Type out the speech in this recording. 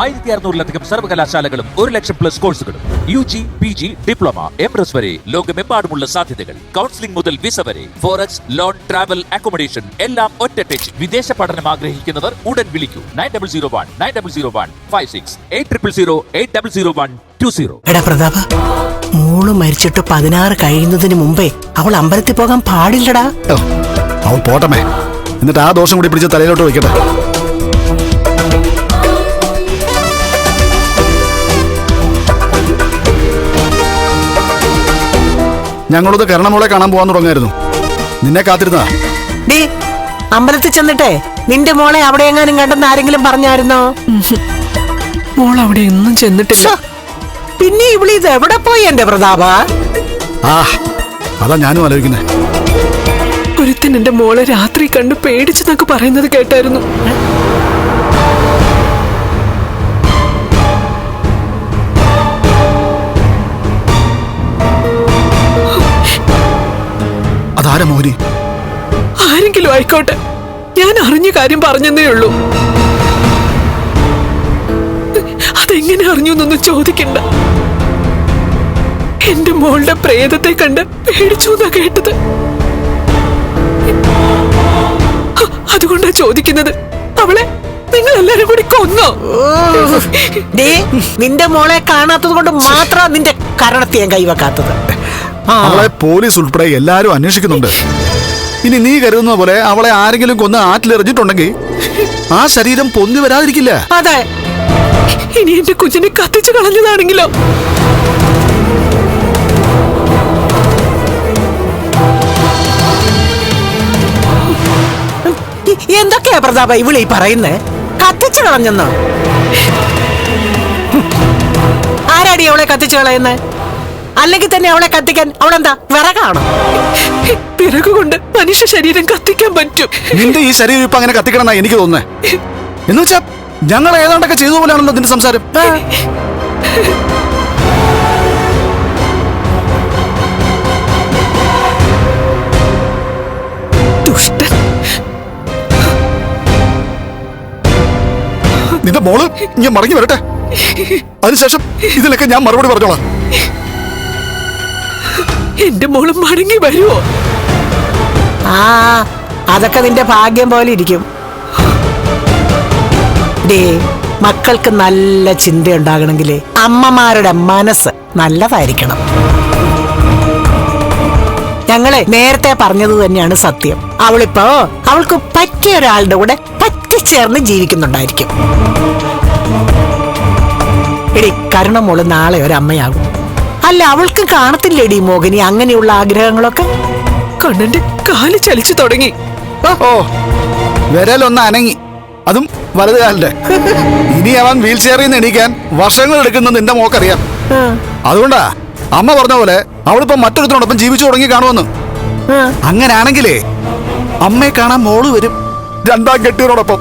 ആയിരത്തി അറുന്നൂറിലധികം സർവകലാശാലകളും ഒരു ലക്ഷം പ്ലസ് കോഴ്സുകളും U G P G diploma M S വരെ ലോകമെമ്പാടുമുള്ള സാധ്യതകൾ. കൗൺസിലിംഗ് മുതൽ വിസ വരെ ഫോറക്സ് ലോൺ ട്രാവൽ അക്കോമഡേഷൻ എല്ലാം ഒറ്റ ടച്ച് വിദേശ പഠനം ആഗ്രഹിക്കുന്നവർ ഉടൻ വിളിക്കൂ. Nine double zero one nine double zero one five six eight triple zero eight double zero one two zero. എടാ പ്രതാപ മോൾ മരിച്ചിട്ട് പതിനാറ് കഴിയുന്നതിന് മുമ്പേ അവൾ അമ്പലത്തിൽ പോകാൻ പാടില്ലടാ. അവൾ പോട്ടമേ എന്നിട്ട് ആ ദോഷം കൂടി പിടിച്ച് തലയിലോട്ട് വെക്കട്ടെ ഞങ്ങളത് കരണമോളെ കാണാൻ പോകാൻ തുടങ്ങായിരുന്നു. നിന്നെ കാത്തിരുന്നതാ ഡീ അമ്പലത്തിൽ ചെന്നിട്ടെ നിന്റെ മോളെ അവിടെ എങ്ങാനും കണ്ടെന്ന് ആരെങ്കിലും പറഞ്ഞായിരുന്നോ? മോൾ അവിടെ ഒന്നും ചെന്നിട്ടില്ല പിന്നെ ഇവിടെ ഇത് എവിടെ പോയി എന്റെ പ്രതാപ? ആ അതാ ഞാനും ആലോചിക്കുന്നത് ഒരുത്തൻ എന്റെ മോളെ രാത്രി കണ്ട് പേടിച്ചെന്നൊക്കെ പറയുന്നത് കേട്ടായിരുന്നു. അതാരാ മോഹിനി ആരെങ്കിലും ആയിക്കോട്ടെ. ഞാൻ അറിഞ്ഞ കാര്യം പറഞ്ഞെന്നേ ഉള്ളൂ. അതെങ്ങനെ അറിഞ്ഞു എന്നൊന്നും ചോദിക്കണ്ട. എന്റെ മോളുടെ പ്രേതത്തെ കണ്ട് പേടിച്ചു എന്നാ കേട്ടത്. അ- അതുകൊണ്ടാ ചോദിക്കുന്നത്. അവളെ നിങ്ങൾ എല്ലാരും കൂടി കൊന്നോ? നിന്റെ മോളെ കാണാത്തത് കൊണ്ട് മാത്രം നിന്റെ കരണത്തെ ഞാൻ കൈവെക്കാത്തത്. അവളെ പോലീസ് ഉൾപ്പെടെ എല്ലാരും അന്വേഷിക്കുന്നുണ്ട്. ഇനി നീ കരുതുന്ന പോലെ അവളെ ആരെങ്കിലും കൊന്ന് ആറ്റിലെറിഞ്ഞിട്ടുണ്ടെങ്കിൽ ആ ശരീരം പൊന്തി വരാതിരിക്കില്ല. അതെ. ഇനി എന്റെ കുഞ്ഞിനെ കത്തിച്ചു കളഞ്ഞതാണെങ്കിലോ? എന്തൊക്കെയാ പ്രതാപ ഇവിളി പറയുന്നേ? കത്തിച്ചു കളഞ്ഞെന്നോ? ആരാടി അവളെ കത്തിച്ചു കളയുന്നേ? അല്ലെങ്കിൽ തന്നെ അവളെ കത്തിക്കാൻ അവളെന്താ വിറകാണ്? വിറക് കൊണ്ട് മനുഷ്യ ശരീരം കത്തിക്കാൻ പറ്റും. നിന്റെ ഈ ശരീരം ഇപ്പൊ അങ്ങനെ കത്തിക്കണം എന്നാ എനിക്ക് തോന്നുന്നത് എന്ന് വെച്ചാ ഞങ്ങൾ ഏതാണ്ടൊക്കെ ചെയ്ത പോലെയാണല്ലോ നിന്റെ സംസാരം. നിന്റെ മോൾ ഞാൻ മടങ്ങി വരട്ടെ. അതിനുശേഷം ഇതിലൊക്കെ ഞാൻ മറുപടി പറഞ്ഞോളാം. എന്റെ മോൾ മടങ്ങി വരുമോ ആ അതൊക്കെ നിന്റെ ഭാഗ്യം പോലെ ഇരിക്കും. ഡേ മക്കൾക്ക് നല്ല ചിന്ത ഉണ്ടാകണമെങ്കിലേ അമ്മമാരുടെ മനസ്സ് നല്ലതായിരിക്കണം. ഞങ്ങളെ നേരത്തെ പറഞ്ഞത് തന്നെയാണ് സത്യം. അവളിപ്പോ അവൾക്ക് പറ്റിയ ഒരാളുടെ കൂടെ പറ്റിച്ചേർന്ന് ജീവിക്കുന്നുണ്ടായിരിക്കും. എടി കരുണമോൾ നാളെ ഒരു അമ്മയാകും അല്ല അവൾക്ക് കാണത്തില്ലേടി മോഹിനി അങ്ങനെയുള്ള ആഗ്രഹങ്ങളൊക്കെ? കണ്ണന്റെ കാൽ ചലിച്ചു തുടങ്ങി. ഓ വിരലൊന്ന് അനങ്ങി. അതും വലത് കാലിന്റെ. ഇനി അവൻ വീൽ ചെയറിൽ നിന്ന് എണീക്കാൻ വർഷങ്ങൾ എടുക്കുന്ന നിന്റെ മോക്കറിയാം. അതുകൊണ്ടാ അമ്മ പറഞ്ഞ പോലെ അവളിപ്പോ മറ്റൊരുത്തിനോടൊപ്പം ജീവിച്ചു തുടങ്ങി കാണുമെന്ന്. അങ്ങനാണെങ്കിലേ അങ്ങനെയാണെങ്കിലേ അമ്മയെ കാണാൻ മോൾ വരും. രണ്ടാം കെട്ടിയനോടൊപ്പം